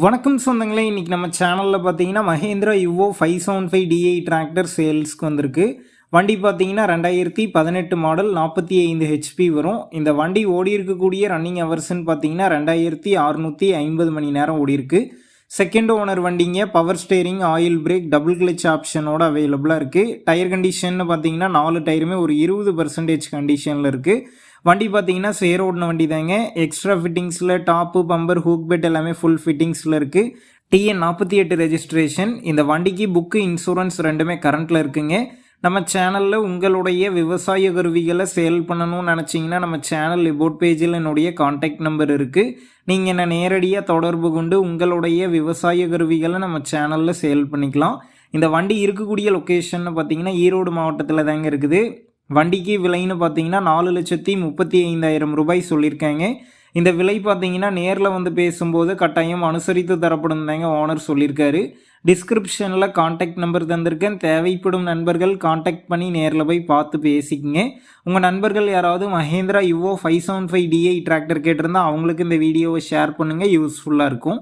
வணக்கம் சொந்தங்களே இன்றைக்கி நம்ம சேனலில் பார்த்தீங்கன்னா Mahindra Yuvo five seven five DI tractor சேல்ஸ்க்கு வந்திருக்கு. வண்டி பார்த்தீங்கன்னா ரெண்டாயிரத்தி பதினெட்டு மாடல் நாற்பத்தி ஐந்து ஹெச்பி வரும். இந்த வண்டி ஓடி இருக்கக்கூடிய ரன்னிங் ஹவர்ஸ்ன்னு பார்த்தீங்கன்னா ரெண்டாயிரத்தி அறுநூற்றி ஐம்பது மணி நேரம் ஓடிருக்கு செகண்ட் ஓனர் வண்டிங்க power steering oil brake double clutch ஆப்ஷனோட அவைலபிளாக இருக்குது டயர் கண்டிஷன் பார்த்தீங்கன்னா நாலு டயருமே ஒரு இருபது பர்சன்டேஜ் கண்டிஷனில் இருக்குது வண்டி பார்த்தீங்கன்னா சேர் ஓடின வண்டி தாங்க. எக்ஸ்ட்ரா ஃபிட்டிங்ஸில் டாப்பு பம்பர் ஹூக் பெட் எல்லாமே ஃபுல் ஃபிட்டிங்ஸில் இருக்குது டிஎன் நாற்பத்தி எட்டு ரெஜிஸ்ட்ரேஷன் இந்த வண்டிக்கு புக்கு இன்சூரன்ஸ் ரெண்டுமே கரண்ட்டில் இருக்குங்க. நம்ம சேனலில் உங்களுடைய விவசாய கருவிகளை சேல் பண்ணணும்னு நினச்சிங்கன்னா நம்ம சேனல் லிபோட் பேஜில் என்னுடைய காண்டாக்ட் நம்பர் இருக்குது நீங்கள் என்ன நேரடியாக தொடர்பு கொண்டு உங்களுடைய விவசாய கருவிகளை நம்ம சேனலில் சேல் பண்ணிக்கலாம். இந்த வண்டி இருக்கக்கூடிய லொக்கேஷன் பார்த்தீங்கன்னா ஈரோடு மாவட்டத்தில் தாங்க இருக்குது. வண்டிக்கு விலைன்னு பார்த்தீங்கன்னா நாலு லட்சத்தி முப்பத்தி ஐந்தாயிரம் ரூபாய் சொல்லியிருக்காங்க. இந்த விலை பார்த்தீங்கன்னா நேரில் வந்து பேசும்போது கட்டாயம் அனுசரித்து தரப்படும் தாங்க ஓனர் சொல்லியிருக்காரு. டிஸ்கிரிப்ஷனில் காண்டாக்ட் நம்பர் தந்திருக்கேன். தேவைப்படும் நண்பர்கள் காண்டாக்ட் பண்ணி நேரில் போய் பார்த்து பேசிக்கங்க. உங்கள் நண்பர்கள் யாராவது Mahindra Yuvo five seven five DI tractor கேட்டிருந்தால் அவங்களுக்கு இந்த வீடியோவை ஷேர் பண்ணுங்கள் யூஸ்ஃபுல்லாக இருக்கும்.